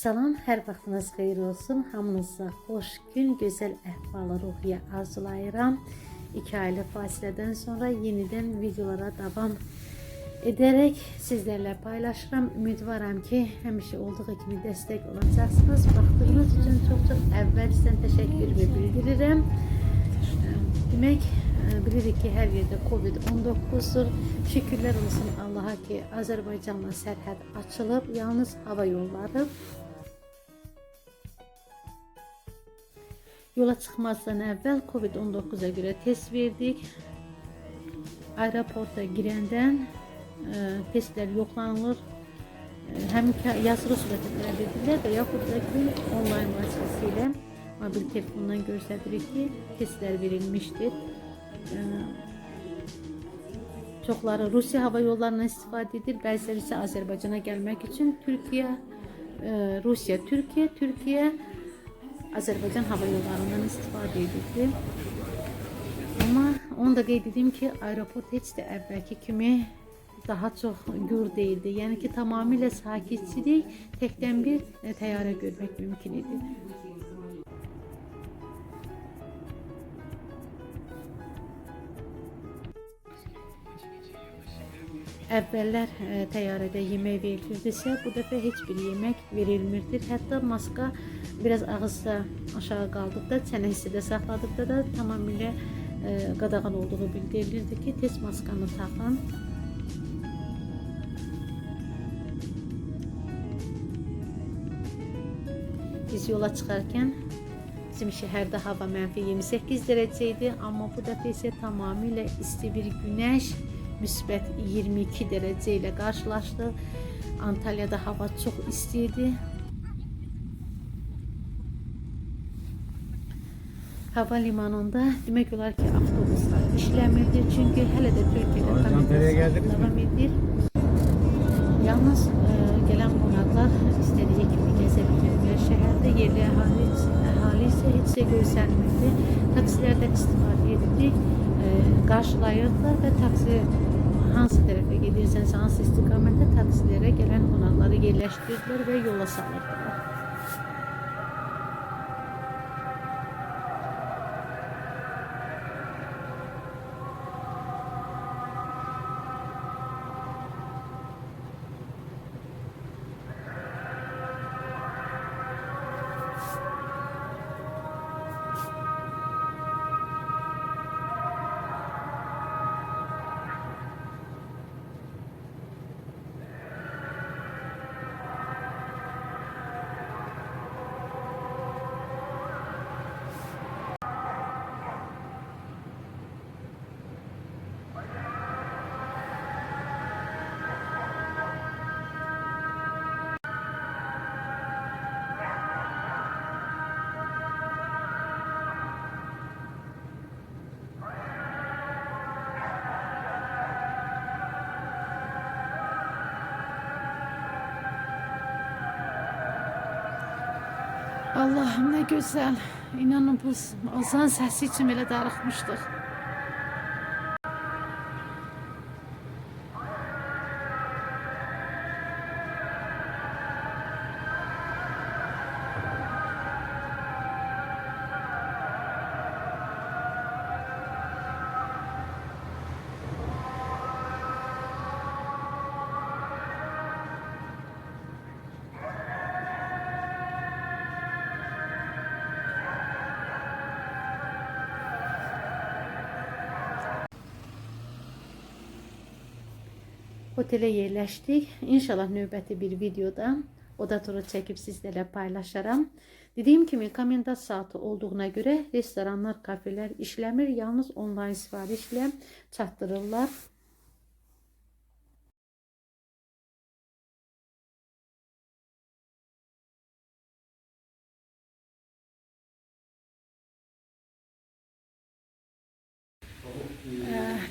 Salam, hər vaxtınız xeyir olsun. Hamınıza xoş gün, gözəl əhval ruhiyyə arzulayıram. 2 aylık fasilədən sonra yenidən videolara davam edərək sizlərlə paylaşıram. Ümidvaram ki, həmişə olduğu kimi dəstək olacaqsınız. Baxdığınız üçün çox-çox əvvəldən təşəkkürümü bildirirəm. Demək, e, bilirik ki, hər yerdə Covid-19-dur. Şükürlər olsun Allaha ki, Azərbaycanla sərhəd açılıb, yalnız hava yolları Yola çıxmazdan əvvəl COVID-19-a görə test verdik. Aeroporta girəndən ə, testlər yoxlanılır. Ə, Həm yazılı surətdə tələb edirlər və yaxud da ki, onlayn mobil telefondan göstəririk ki, testlər verilmişdir. Ə, Çoxları Rusiya hava yollarından istifadə edir, bəziləri isə Azərbaycana gəlmək üçün Türkiyə, ə, Rusiya, Türkiyə, Türkiyə Azərbaycan hava yollarından istifadə edildi. Amma onu da qeyd edeyim ki, aeroport heç də əvvəlki kimi daha çox gür değildi. Yəni ki, tamamilə sakitçilik, təkdən bir e, təyyarə görmək mümkün idi. Əvvəllər e, təyyarədə yemək verilirdisə, bu dəfə heç bir yemək verilmirdir. Hətta maska biraz ağızda aşağı qaldıqda, çənə hissədə saxladıqda da tamamilə e, qadağan olduğu bildirilirdi ki, tez maskanı taxın. Biz yola çıxarkən bizim şəhərdə hava mənfi 28 dərəcə idi, amma bu dəfə isə tamamilə isti bir günəş müsbət 22 dərəcə ilə qarşılaşdı. Antalyada hava çox isti idi. Hava limanında demək olar ki, avtobuslar işləmirdi, çünki hələ də Türkiyədə mi? davam edir. Yalnız e, gelen qonaqlar istədiyi kimi gəzə bilirlər. Şəhərdə yerli əhali, əhali isə heç də görsənmirdi. Taksilərdən istifadə etdik, e, qarşılayırdılar və taksi hansı tərəfə gedirsənsə, hansı istiqamətdə taksilərə gələn qonaqları yerləşdirdilər və yola salırdılar. Allah'ım ne güzel. İnanın bu azan səsi için belə darıxmışdıq. Otele yerləşdik. İnşallah növbəti bir videoda oda turu çəkib sizlərlə paylaşaram. Dediyim kimi komendant saatı olduğuna görə restoranlar, kafelər işləmir. Yalnız onlayn sifarişlə çatdırırlar.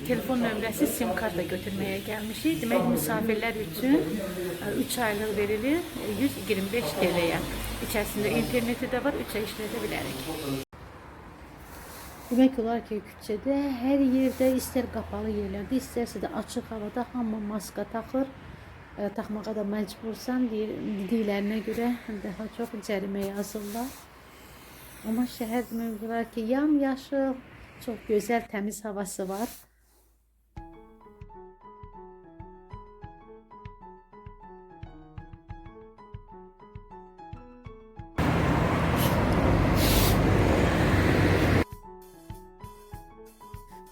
Telefon nömrəsi sim karta götürməyə gəlmişik. Demək misafirlər üçün 3 aylıq verilir e, 125 TL-yə. İçərisində interneti də var, 3 ay işlədə bilərik. Demək olar ki, küçədə hər yerdə istər qapalı yerlərdə, istərsə də açıq havada hamı maska taxır. E, taxmağa da məcbursan dediklərinə görə daha çox cərimə yazırlar. Amma şəhər demək ki, yamyaşıl, çox gözəl, təmiz havası var.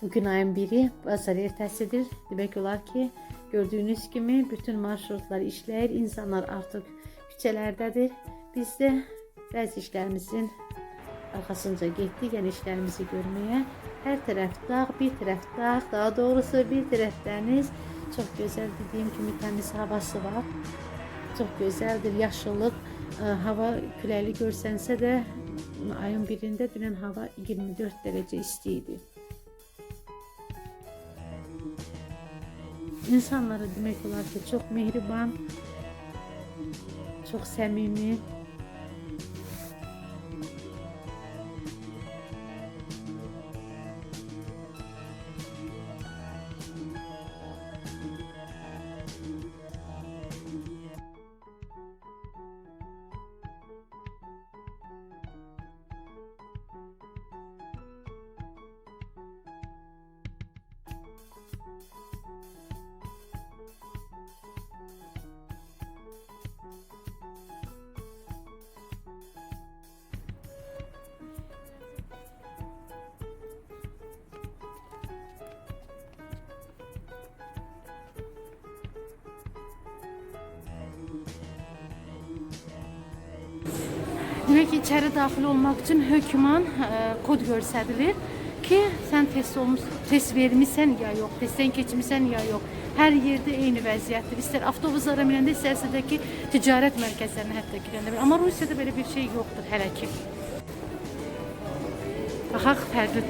Bugün ayın biri, bazar ertəsidir. Demək olar ki, gördüyünüz kimi bütün marşrutlar işləyir, insanlar artıq küçələrdədir. Biz də bəzi işlərimizin arxasınca getdik, yəni işlərimizi görməyə. Hər tərəf dağ, bir tərəf dağ, daha doğrusu bir tərəf dəniz. Çox gözəl dediyim kimi təmiz havası var. Çox gözəldir, yaşıllıq. Ə, Hava küləkli görsənsə də ayın birində dünən hava 24 dərəcə isti idi. İnsanları demək olar ki, çox mehriban, çox səmimi. Demək ki, içəri daxil olmaq üçün hökman ə, kod göstərilir ki, sən test olmuş, test vermisən ya yox, testdən keçmisən ya yox. Hər yerdə eyni vəziyyətdir. İstər avtobuslara minəndə, istərsə də ki, ticarət mərkəzlərinə hətta girəndə. Amma Rusiyada belə bir şey yoxdur hələ ki. Baxaq fərqli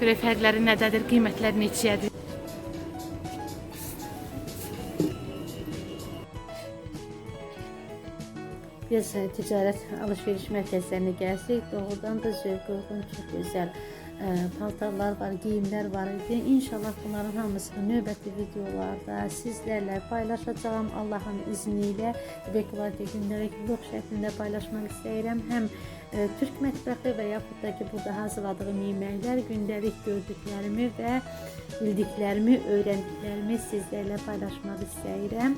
görək fərqləri nədədir, qiymətləri neçəyədir. Biz e, ticarət alış-veriş mərkəzlərinə gəlsək, doğrudan da uyğun çox gözəl e, paltarlar var, geyimlər var idi. İnşallah bunların hamısını növbəti videolarda sizlərlə paylaşacağam Allahın izni ilə. Demək olar ki, gündəlik vlog şəklində paylaşmaq istəyirəm. Həm e, türk mətbəxi və yaxud da ki, burada hazırladığım yeməklər, gündəlik gördüklərimi və bildiklərimi, öyrəndiklərimi sizlərlə paylaşmaq istəyirəm.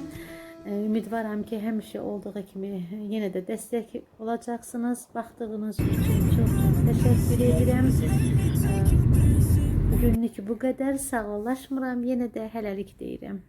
Ee, Ümidvaram ki, həmişə olduğu kimi yenə də dəstək olacaqsınız. Baxdığınız üçün çox təşəkkür edirəm. Ee, Bugünlük bu qədər. Sağollaşmıram. Yenə də hələlik deyirəm.